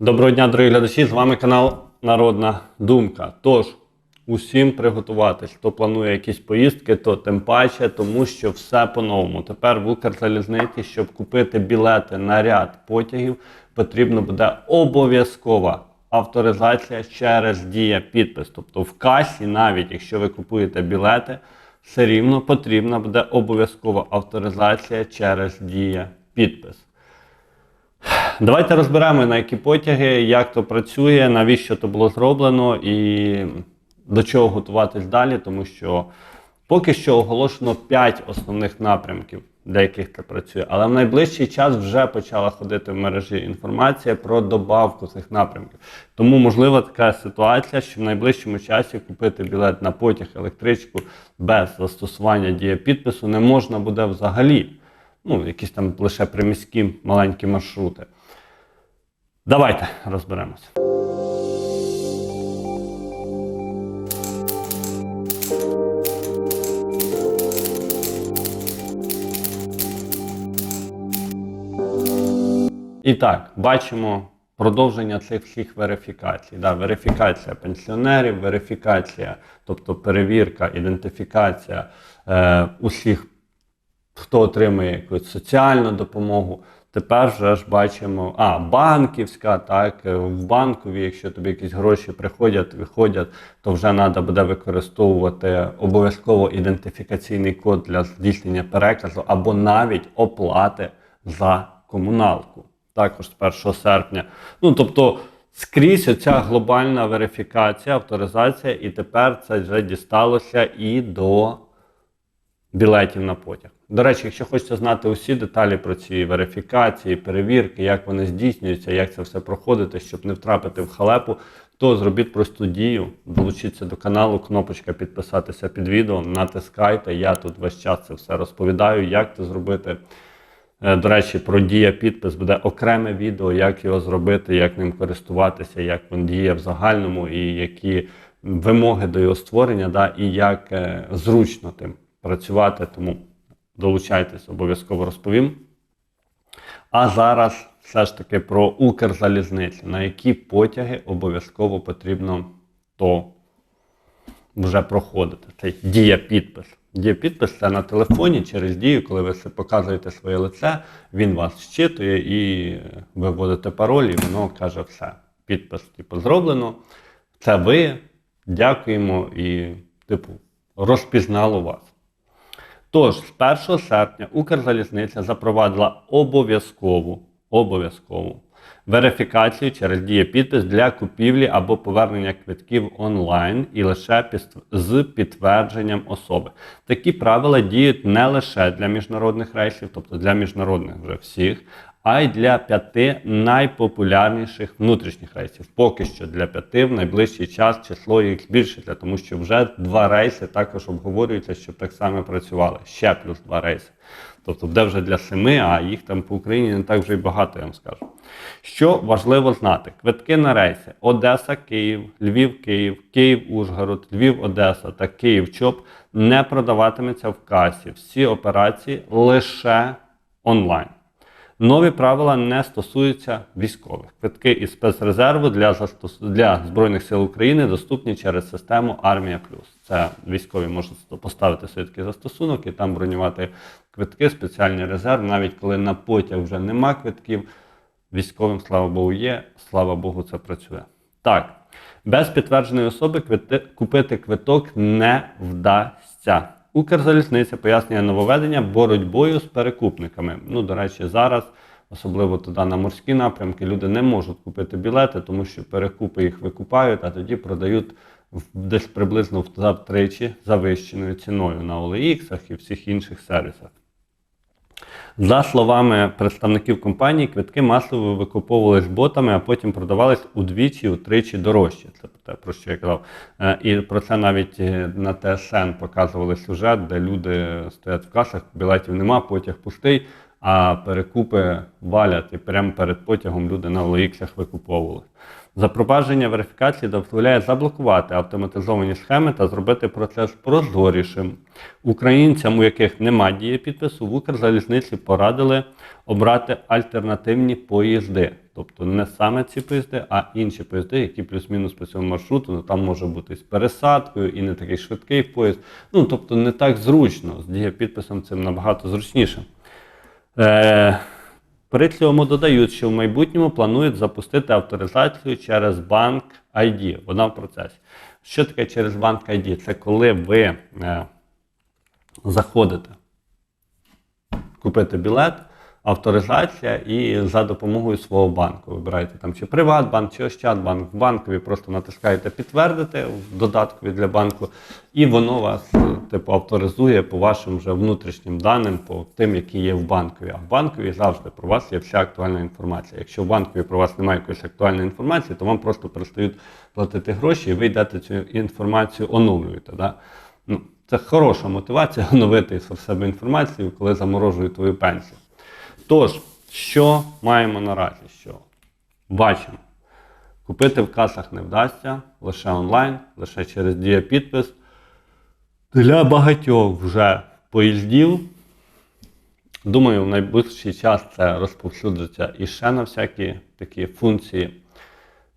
Доброго дня, дорогі глядачі! З вами канал Народна Думка. Тож, усім приготуватись, хто планує якісь поїздки, то тим паче, тому що все по-новому. Тепер в Укрзалізниці, щоб купити білети на ряд потягів, потрібно буде обов'язкова авторизація через дія підпис. Тобто в касі, навіть якщо ви купуєте білети, все рівно потрібна буде обов'язкова авторизація через дія підпис. Давайте розберемо на які потяги, як то працює, навіщо то було зроблено і до чого готуватись далі, тому що поки що оголошено 5 основних напрямків, для яких це працює. Але в найближчий час вже почала ходити в мережі інформація про добавку цих напрямків. Тому можлива така ситуація, що в найближчому часі купити білет на потяг, електричку без застосування дія підпису не можна буде взагалі. Ну, якісь там лише приміські маленькі маршрути. Давайте розберемося. І так, бачимо продовження цих всіх верифікацій. Да, верифікація пенсіонерів, верифікація, тобто перевірка, ідентифікація е, усіх, хто отримує якусь соціальну допомогу. Тепер вже ж бачимо, а, банківська, так, е, в банкові, якщо тобі якісь гроші приходять, виходять, то вже треба буде використовувати обов'язково ідентифікаційний код для здійснення переказу або навіть оплати за комуналку. Також з 1 серпня. Ну, тобто, скрізь оця глобальна верифікація, авторизація, і тепер це вже дісталося і до білетів на потяг. До речі, якщо хочете знати усі деталі про ці верифікації, перевірки, як вони здійснюються, як це все проходити, щоб не втрапити в халепу, то зробіть просту дію, долучіться до каналу, кнопочка підписатися під відео, натискайте. Я тут весь час це все розповідаю, як це зробити. Е, До речі, про дія підпис буде окреме відео, як його зробити, як ним користуватися, як він діє в загальному, і які вимоги до його створення, да, і як е, зручно тим працювати. Тому долучайтесь, обов'язково розповім. А зараз все ж таки про Укрзалізницю, на які потяги обов'язково потрібно то вже проходити. Це дія підпис. Дія підпис це на телефоні через дію, коли ви показуєте своє лице, він вас щитує і ви вводите пароль, і воно каже все. Підпис, типу, зроблено. Це ви. Дякуємо і, типу, розпізнало вас. Тож, з 1 серпня Укрзалізниця запровадила обов'язкову, обов'язкову верифікацію через дієпідпис для купівлі або повернення квитків онлайн і лише піс- з підтвердженням особи. Такі правила діють не лише для міжнародних рейсів, тобто для міжнародних вже всіх, а й для п'яти найпопулярніших внутрішніх рейсів. Поки що для п'яти в найближчий час число їх збільшиться, тому що вже два рейси також обговорюються, щоб так само працювали. Ще плюс два рейси. Тобто, де вже для семи, а їх там по Україні не так вже й багато, я вам скажу. Що важливо знати: квитки на рейси Одеса, Київ, Львів, Київ, Київ, Ужгород, Львів, Одеса та Київ ЧОП не продаватиметься в касі. Всі операції лише онлайн. Нові правила не стосуються військових. Квитки із спецрезерву для, застос... для Збройних сил України доступні через систему Армія Плюс. Це військові можуть поставити собі застосунок і там бронювати квитки, спеціальний резерв, навіть коли на потяг вже нема квитків. Військовим, слава Богу, є, слава Богу, це працює. Так, без підтвердженої особи квити- купити квиток не вдасться. Укрзалізниця пояснює нововведення боротьбою з перекупниками. Ну, до речі, зараз, особливо туди на морські напрямки, люди не можуть купити білети, тому що перекупи їх викупають, а тоді продають десь приблизно втричі завищеною ціною на OLX і всіх інших сервісах. За словами представників компанії, квитки масово викуповувались ботами, а потім продавались удвічі, утричі дорожче. Це те, про що я казав. Е, І про це навіть е, на ТСН показували сюжет, де люди стоять в касах, білетів нема, потяг пустий. А перекупи валять і прямо перед потягом люди на OLX викуповували. Запровадження верифікації дозволяє заблокувати автоматизовані схеми та зробити процес прозорішим. Українцям, у яких немає дії підпису, в Укрзалізниці порадили обрати альтернативні поїзди. Тобто не саме ці поїзди, а інші поїзди, які плюс-мінус по цьому маршруту. Ну там може бути з пересадкою і не такий швидкий поїзд. Ну тобто не так зручно. З дієпідписом цим набагато зручніше. Е, при цьому додають, що в майбутньому планують запустити авторизацію через банк ID. Вона в процесі. Що таке через банк ID? Це коли ви е, заходите купити білет, авторизація і за допомогою свого банку. Вибираєте там чи Приватбанк, чи Ощадбанк. В банкові просто натискаєте підтвердити додаткові для банку, і воно вас типу авторизує по вашим вже внутрішнім даним, по тим, які є в банкові. А в банкові завжди про вас є вся актуальна інформація. Якщо в банкові про вас немає якоїсь актуальної інформації, то вам просто перестають платити гроші, і ви йдете цю інформацію оновлюєте. Да? Ну, це хороша мотивація оновити в себе інформацію, коли заморожують твою пенсію. Тож, що маємо наразі? Що бачимо, купити в касах не вдасться лише онлайн, лише через дієпідпис. Для багатьох вже поїздів. Думаю, в найближчий час це розповсюдиться і ще на всякі такі функції,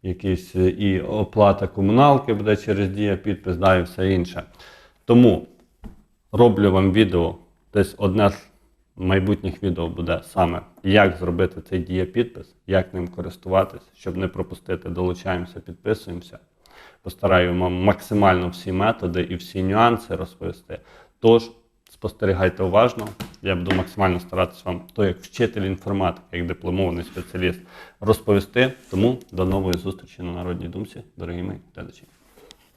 якісь і оплата комуналки буде через дія підпис, да, і все інше. Тому роблю вам відео, десь одне з майбутніх відео буде саме, як зробити цей дієпідпис, як ним користуватись, щоб не пропустити, долучаємося, підписуємося. Постараю вам максимально всі методи і всі нюанси розповісти. Тож, спостерігайте уважно. Я буду максимально старатися вам, то як вчитель інформатики, як дипломований спеціаліст, розповісти. Тому до нової зустрічі на Народній думці, дорогі мої глядачі.